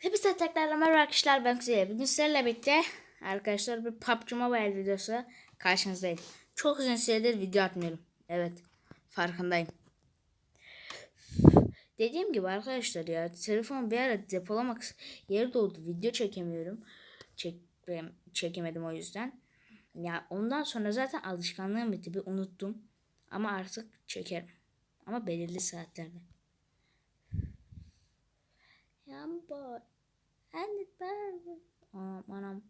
Hepinize tekrar merhaba arkadaşlar ben Kuzey. Bugün sizlerle birlikte arkadaşlar bir PUBG Mobile videosu karşınızdayım. Çok uzun süredir video atmıyorum. Evet farkındayım. Dediğim gibi arkadaşlar ya telefon bir ara depolamak yeri doldu. Video çekemiyorum. Çek, çekemedim o yüzden. Ya ondan sonra zaten alışkanlığım bitti. Bir unuttum. Ama artık çekerim. Ama belirli saatlerde. Yamba. And Anam anam.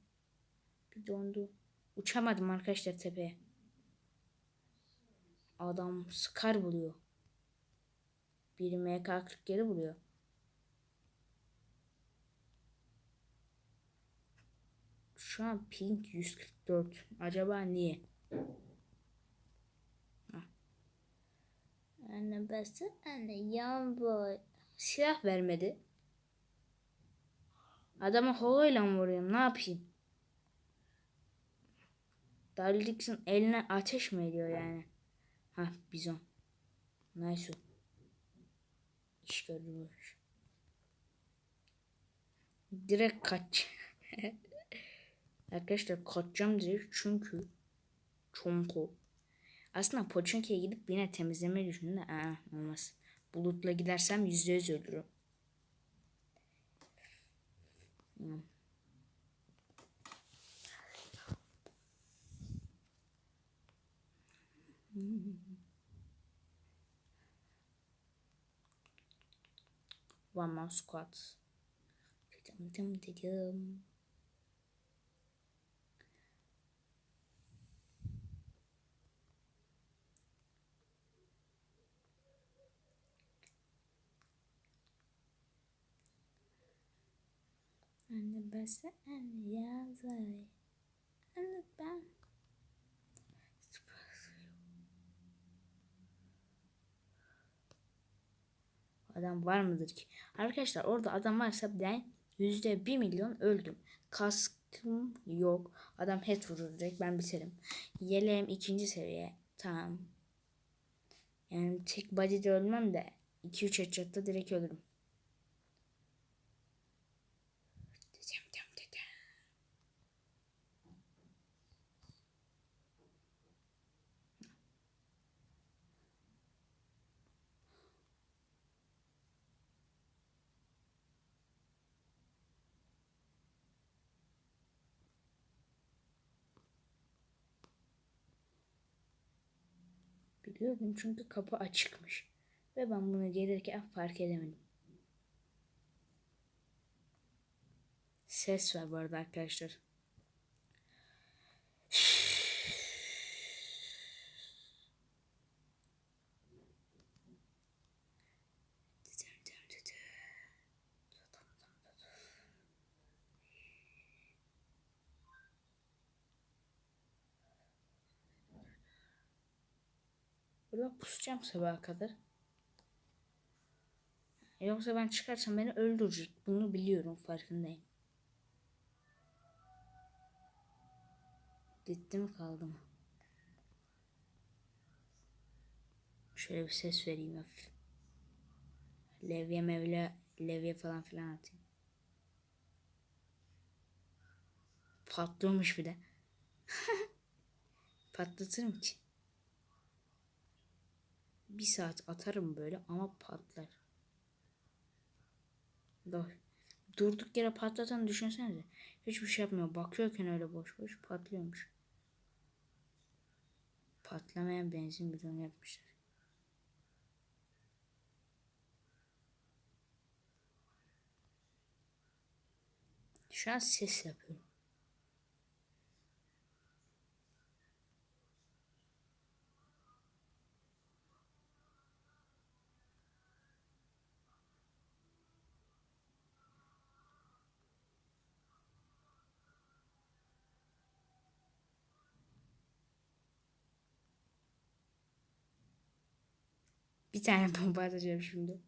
Bir dondu. Uçamadım arkadaşlar tepeye. Adam Scar buluyor. Biri MK47 buluyor. Şu an ping 144. Acaba niye? Anne bası anne yamba. Silah vermedi. Adamı holoyla mı vuruyorum? Ne yapayım? Daryl Dixon eline ateş mi ediyor yani? Ha bizon. Nice. İş görmüş. Direkt kaç. Arkadaşlar kaçacağım direkt çünkü çünkü aslında Poçinki'ye gidip yine temizlemeyi düşündüm de aa, olmaz. Bulutla gidersem yüzde yüz ölürüm. One more squats. Dum dum dum. Dım. Anne bası anne yazay. Anne ben. Adam var mıdır ki? Arkadaşlar orada adam varsa ben yüzde bir milyon öldüm. Kaskım yok. Adam head vurur direkt ben biterim. Yeleğim ikinci seviye. Tamam. Yani tek body'de ölmem de 2-3 headshot'ta direkt ölürüm. Biliyordum çünkü kapı açıkmış. Ve ben bunu gelirken fark edemedim. Ses var bu arada arkadaşlar. Pusacağım sabaha kadar. Yoksa ben çıkarsam beni öldürecek. Bunu biliyorum farkındayım. Gitti mi kaldı mı? Şöyle bir ses vereyim hafif. Levye mevle levye falan filan atayım. Patlıyormuş bir de. Patlatırım ki bir saat atarım böyle ama patlar. Durduk yere patlatan düşünsenize. Hiçbir şey yapmıyor. Bakıyorken öyle boş boş patlıyormuş. Patlamayan benzin bidonu yapmışlar. Şu an ses yapıyorum. Bir tane bomba atacağım şimdi.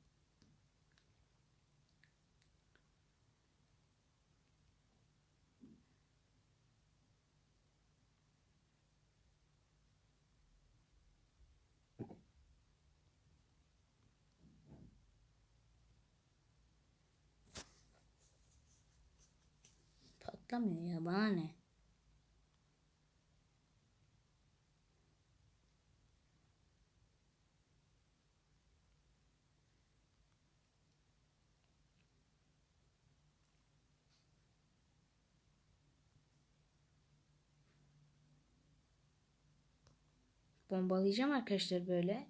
patlamıyor ya bana ne? Bombalayacağım arkadaşlar böyle.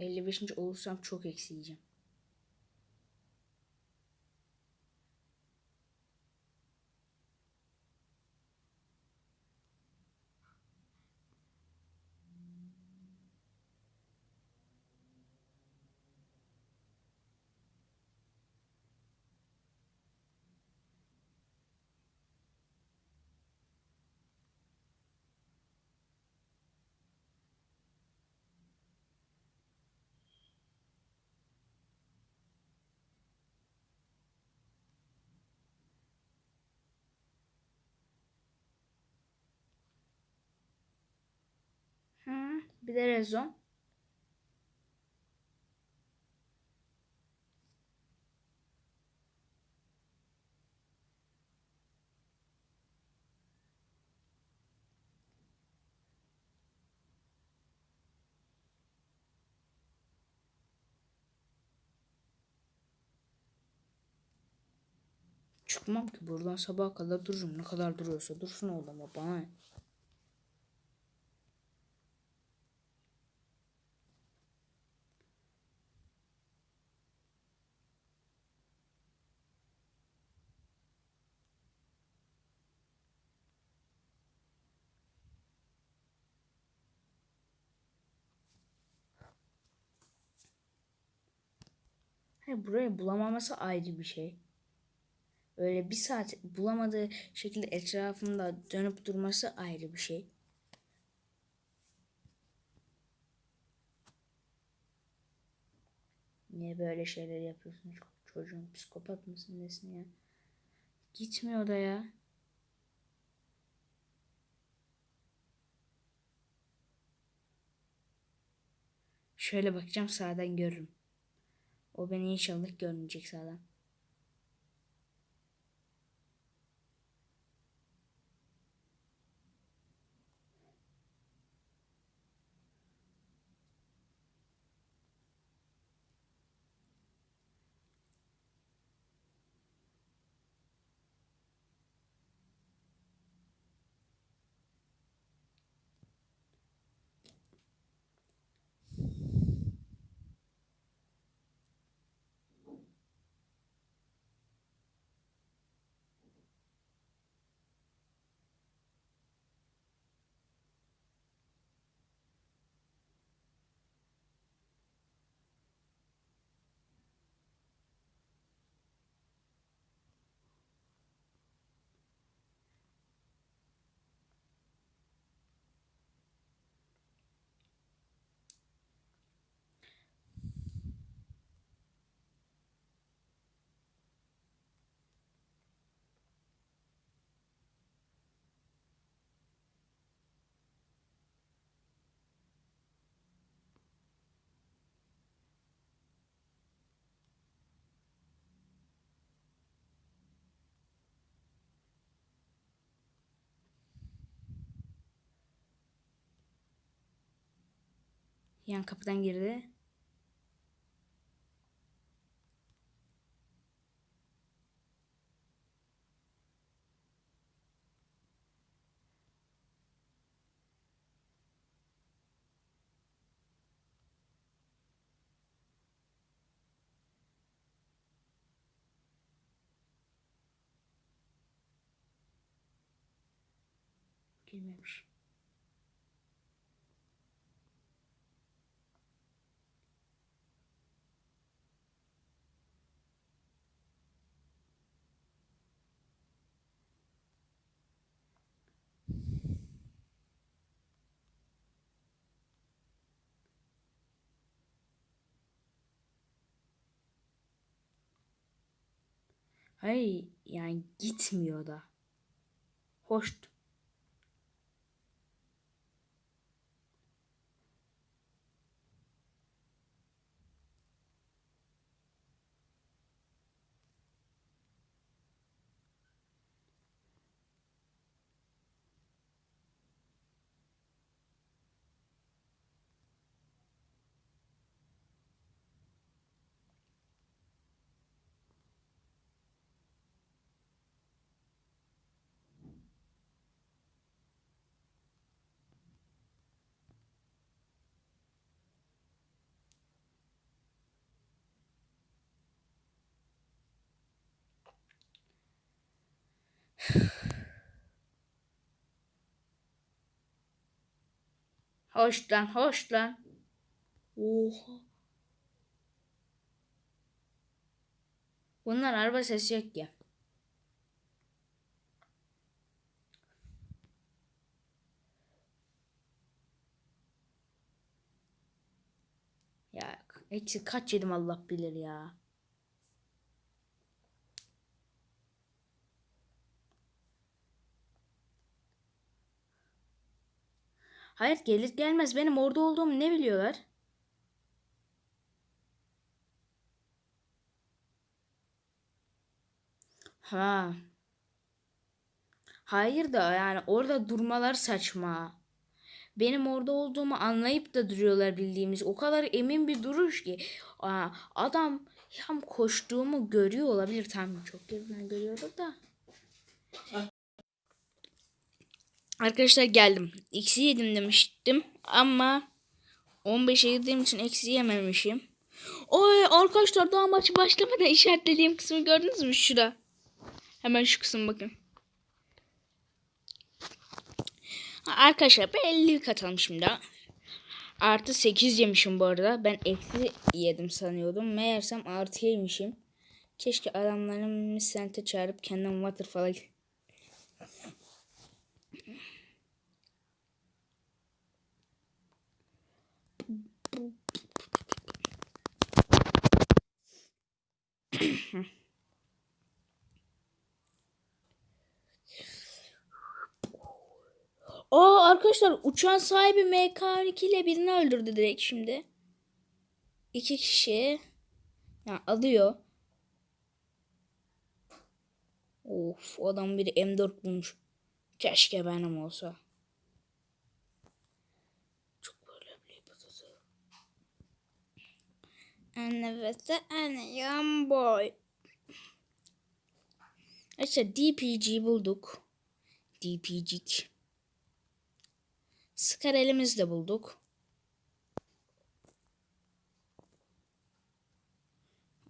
Elli beşinci olursam çok eksi bir de rezon. Çıkmam ki buradan sabaha kadar dururum. Ne kadar duruyorsa dursun oğlum bana. Hayır, burayı bulamaması ayrı bir şey. Öyle bir saat bulamadığı şekilde etrafında dönüp durması ayrı bir şey. Niye böyle şeyler yapıyorsun? Ço- Çocuğun psikopat mısın nesin ya? Gitmiyor da ya. Şöyle bakacağım sağdan görürüm. O beni inşallah görmeyecek sağdan. Yan kapıdan girdi. Girmemiş. Hayır yani gitmiyor da. Hoş. Hoş lan hoş lan. Oha. Bunlar araba sesi yok ya. Ya eksi kaç yedim Allah bilir ya. Hayır gelir gelmez benim orada olduğumu ne biliyorlar? Ha. Hayır da yani orada durmalar saçma. Benim orada olduğumu anlayıp da duruyorlar bildiğimiz. O kadar emin bir duruş ki. Aa, adam hem koştuğumu görüyor olabilir. Tam çok geriden görüyordur da. Arkadaşlar geldim. Eksi yedim demiştim ama 15'e yediğim için eksi yememişim. Oy arkadaşlar daha maçı başlamadan işaretlediğim kısmı gördünüz mü şurada? Hemen şu kısım bakın. Arkadaşlar ben 50 katılmışım da. Artı 8 yemişim bu arada. Ben eksi yedim sanıyordum. Meğersem artı yemişim. Keşke adamların misente çağırıp kendim waterfall'a Aa arkadaşlar uçağın sahibi MK12 ile birini öldürdü direkt şimdi. İki kişi. Ya alıyor. Of adam biri M4 bulmuş. Keşke benim olsa. Çok böyle bir patates. Nefese anne yan boy. İşte DPG bulduk. DPG. Sıkar elimizde bulduk.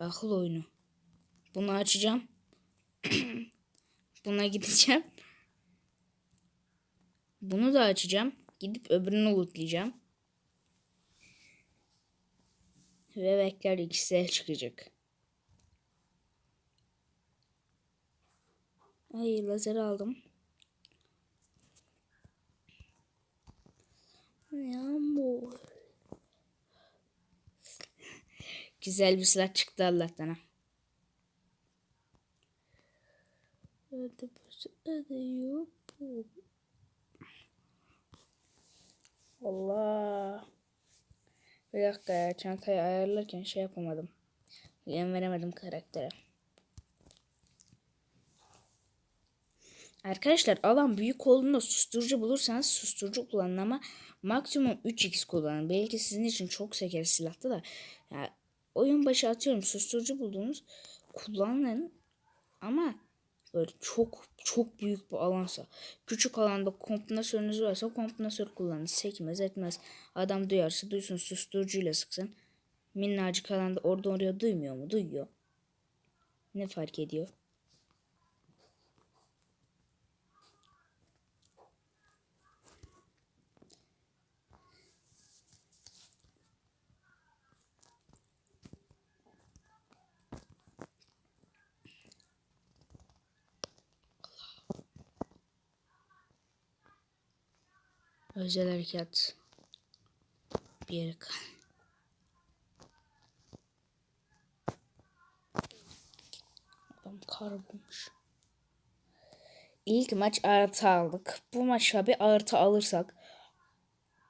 Akıl oyunu. Bunu açacağım. Buna gideceğim. Bunu da açacağım. Gidip öbürünü lootlayacağım. Ve bekler ikisi el çıkacak. Ay lazer aldım. Yağmur. Güzel bir silah çıktı Allah'tan ha. Hadi ediyor bu. Allah. Bir dakika ya çantayı ayarlarken şey yapamadım. Yem veremedim karaktere. Arkadaşlar alan büyük olduğunda susturucu bulursanız susturucu kullanın ama maksimum 3x kullanın. Belki sizin için çok seker silahta da. Ya, oyun başı atıyorum susturucu bulduğunuz kullanın ama böyle çok çok büyük bir alansa küçük alanda kombinasörünüz varsa kombinasör kullanın. Sekmez etmez. Adam duyarsa duysun susturucuyla sıksın. Minnacık alanda orada oraya duymuyor mu? Duyuyor. Ne fark ediyor? Özel harekat. Bir kal. Adam para bulmuş. İlk maç artı aldık. Bu maça bir artı alırsak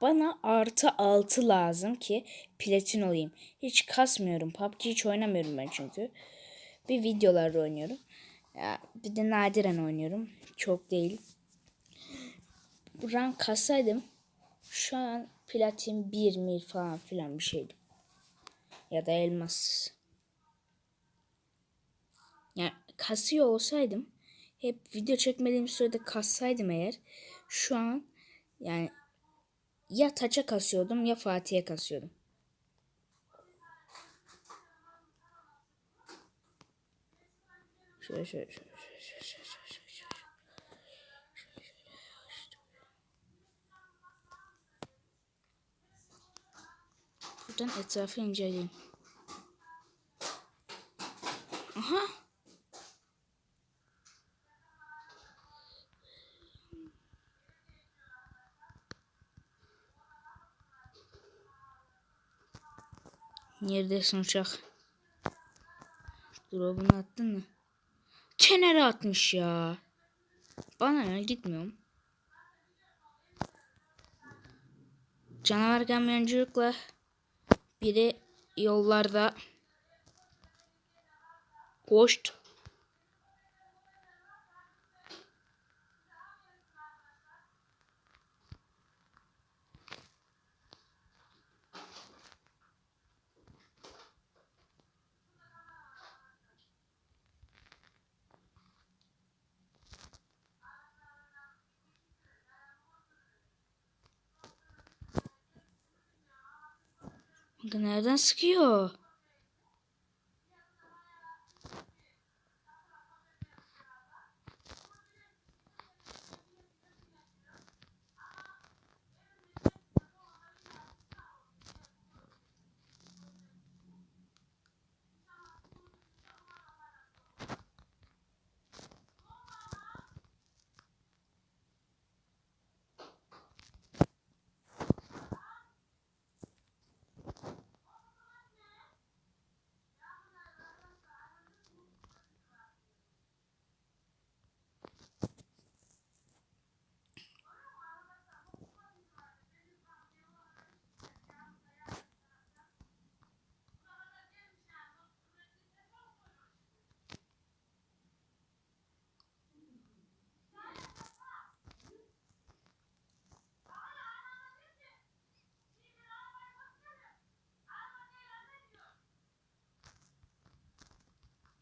bana artı 6 lazım ki platin olayım. Hiç kasmıyorum. PUBG hiç oynamıyorum ben çünkü. Bir videolarda oynuyorum. Ya, bir de nadiren oynuyorum. Çok değil. Rank kassaydım şu an platin 1 mil falan filan bir şeydi. Ya da elmas. Yani kasıyor olsaydım hep video çekmediğim sürede kassaydım eğer şu an yani ya taça kasıyordum ya Fatih'e kasıyordum. Şöyle şöyle şöyle şöyle şöyle şöyle. Buradan etrafı inceleyeyim. Aha. Neredesin uçak? Drop'unu attın mı? Kenara atmış ya. Bana ne gitmiyorum. Canavar kamyonculukla biri yollarda koştu. Kanka nereden sıkıyor?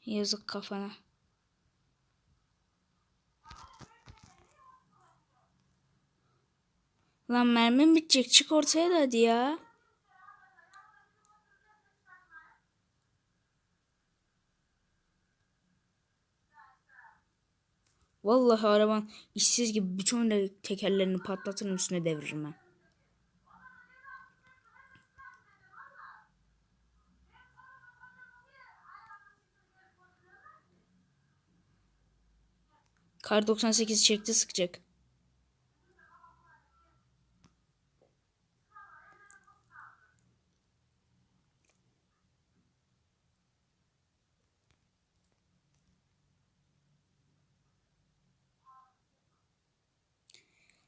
Yazık kafana. Lan mermim bitecek. Çık ortaya da hadi ya. Vallahi araban işsiz gibi bütün tekerlerini patlatırım üstüne deviririm ben. Kar 98 çekti sıkacak.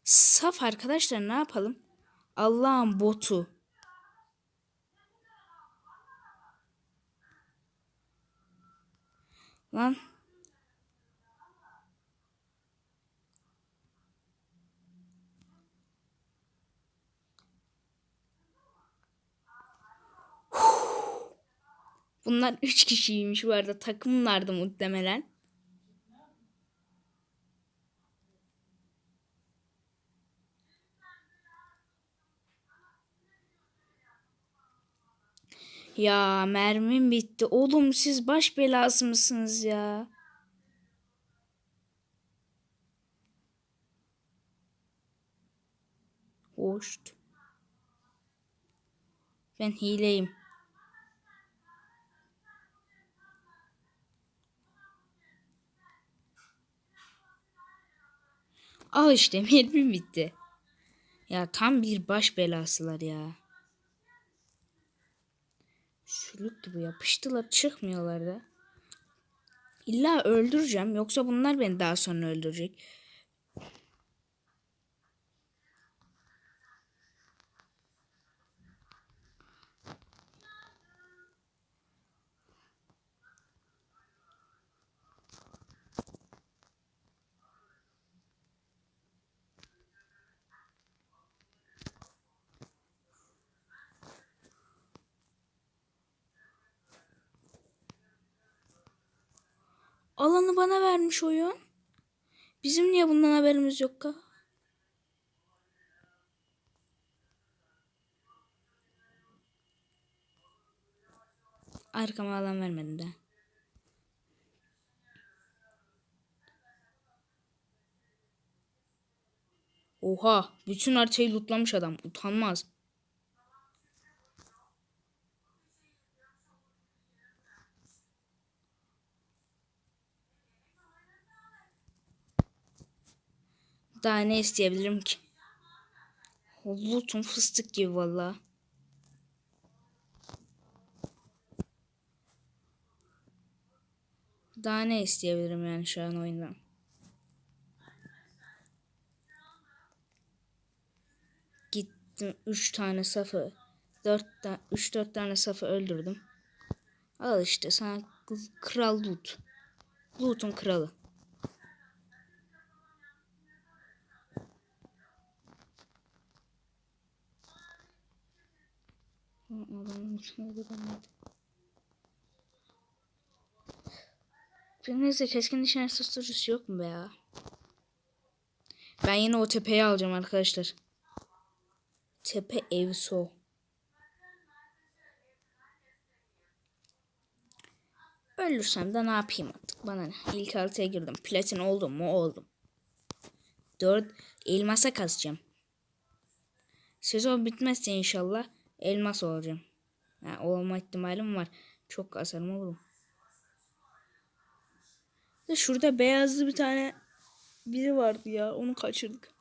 Saf arkadaşlar ne yapalım? Allah'ın botu. Lan Bunlar üç kişiymiş bu arada. Takımlardı muhtemelen. Ya mermim bitti. Oğlum siz baş belası mısınız ya? Hoş. Ben hileyim. Al işte mermim bitti. Ya tam bir baş belasılar ya. Sülüktü bu yapıştılar çıkmıyorlar da. İlla öldüreceğim yoksa bunlar beni daha sonra öldürecek. Alanı bana vermiş oyun. Bizim niye bundan haberimiz yok ka? Arkama alan vermedi de. Oha, bütün haritayı lootlamış adam. Utanmaz. Daha ne isteyebilirim ki? Loot'um fıstık gibi valla. Daha ne isteyebilirim yani şu an oyundan? Gittim 3 tane safı 4 3 4 tane safı öldürdüm. Al işte sana kral loot. Loot'un kralı. Adamın içine giremedim. Neyse keskin nişan susturucusu yok mu be ya? Ben yine o tepeyi alacağım arkadaşlar. Tepe Evso. Ölürsem de ne yapayım artık bana ne. İlk haritaya girdim. Platin oldum mu oldum. Dört elmasa kazacağım. Sezon bitmezse inşallah elmas olacağım. Yani olma ihtimalim var. Çok kasarım olurum. Şurada beyazlı bir tane biri vardı ya. Onu kaçırdık.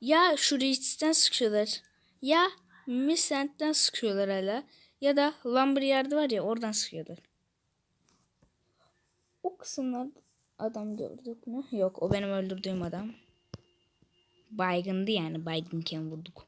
Ya şu Reach'ten sıkıyorlar. Ya Miscent'ten sıkıyorlar hala. Ya da Lumberyard var ya oradan sıkıyorlar. O kısımlar adam gördük mü? Yok o benim öldürdüğüm adam. Baygındı yani baygınken vurduk.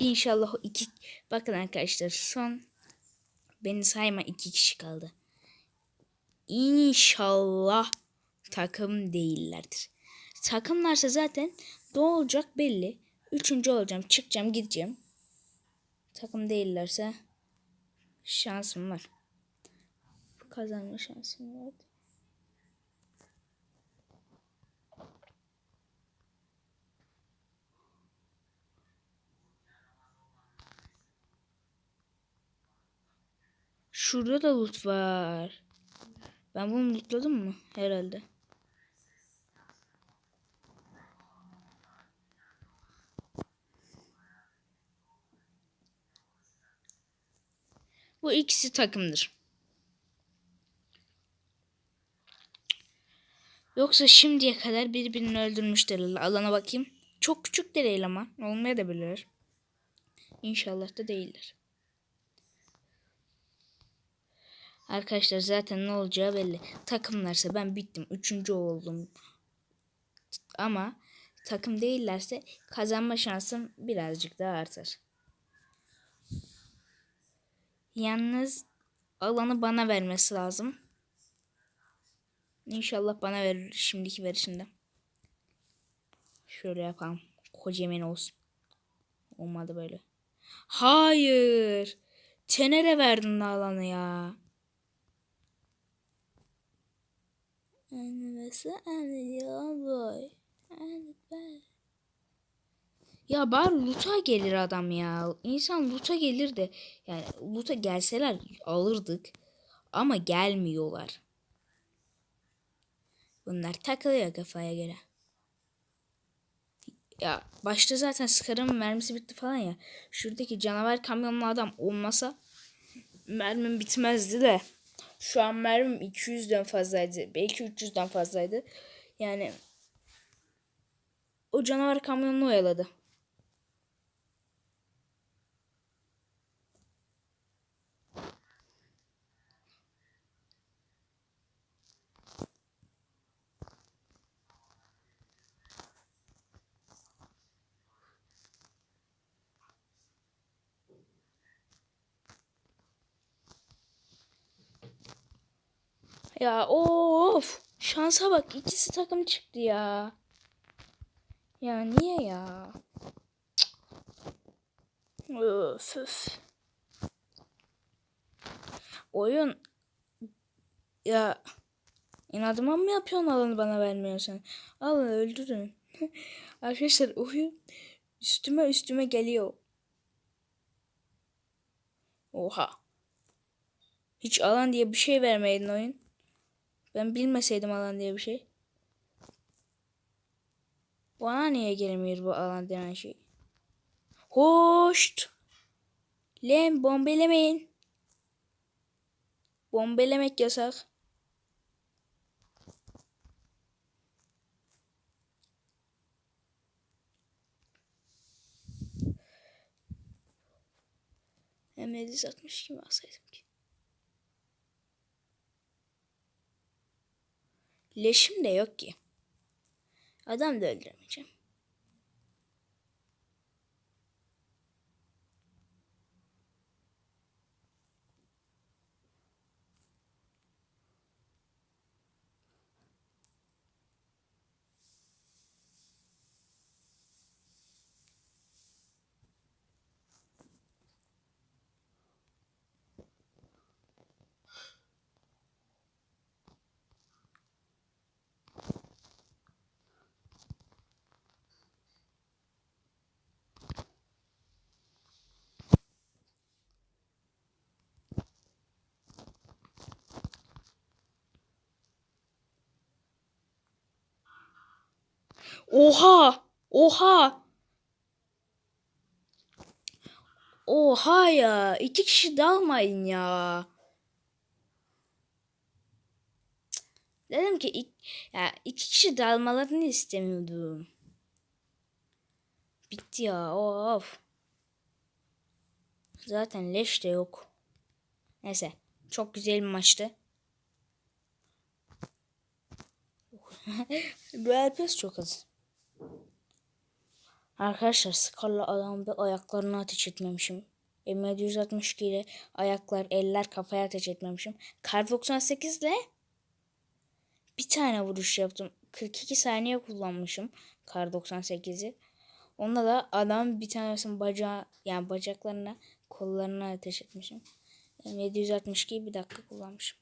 İnşallah o iki bakın arkadaşlar son beni sayma iki kişi kaldı. İnşallah takım değillerdir. Takımlarsa zaten ne olacak belli. Üçüncü olacağım, çıkacağım, gideceğim. Takım değillerse şansım var. Kazanma şansım var. Şurada da loot var. Ben bunu lootladım mı? Herhalde. Bu ikisi takımdır. Yoksa şimdiye kadar birbirini öldürmüşler. Alana bakayım. Çok küçük değil ama. Olmaya da bilir. İnşallah da değildir. Arkadaşlar zaten ne olacağı belli. Takımlarsa ben bittim. Üçüncü oldum. Ama takım değillerse kazanma şansım birazcık daha artar. Yalnız alanı bana vermesi lazım. İnşallah bana verir şimdiki verişinde. Şöyle yapalım. Kocaman olsun. Olmadı böyle. Hayır. Tenere verdin alanı ya. Annesi anlıyor boy. Ya bari loot'a gelir adam ya. İnsan loot'a gelir de yani loot'a gelseler alırdık. Ama gelmiyorlar. Bunlar takılıyor kafaya göre. Ya başta zaten Scar'ın mermisi bitti falan ya. Şuradaki canavar kamyonlu adam olmasa mermim bitmezdi de. Şu an mermim 200'den fazlaydı. Belki 300'den fazlaydı. Yani o canavar kamyonunu oyaladı. Ya of. Şansa bak ikisi takım çıktı ya. Ya niye ya? Öf öf. Oyun ya inadıma mı yapıyorsun alanı bana vermiyorsun? Alın öldürün. Arkadaşlar oyun üstüme üstüme geliyor. Oha. Hiç alan diye bir şey vermeydin oyun. Ben bilmeseydim alan diye bir şey. Bana niye gelmiyor bu alan denen şey? Hoşt. Lan bombelemeyin. Bombelemek yasak. Hem 762 mi alsaydım ki? Leşim de yok ki. Adam da öldüremeyeceğim. Oha! Oha! Oha ya. iki kişi dalmayın ya. Dedim ki ik- ya iki kişi dalmalarını istemiyordum. Bitti ya. Of. Zaten leş de yok. Neyse. Çok güzel bir maçtı. Bu herpes çok az. Arkadaşlar Scar'la adamda ayaklarını ateş etmemişim. M762 ile ayaklar, eller kafaya ateş etmemişim. Kar 98 ile bir tane vuruş yaptım. 42 saniye kullanmışım Kar 98'i. Onda da adam bir tanesinin bacağı yani bacaklarına kollarına ateş etmişim. M762'yi bir dakika kullanmışım.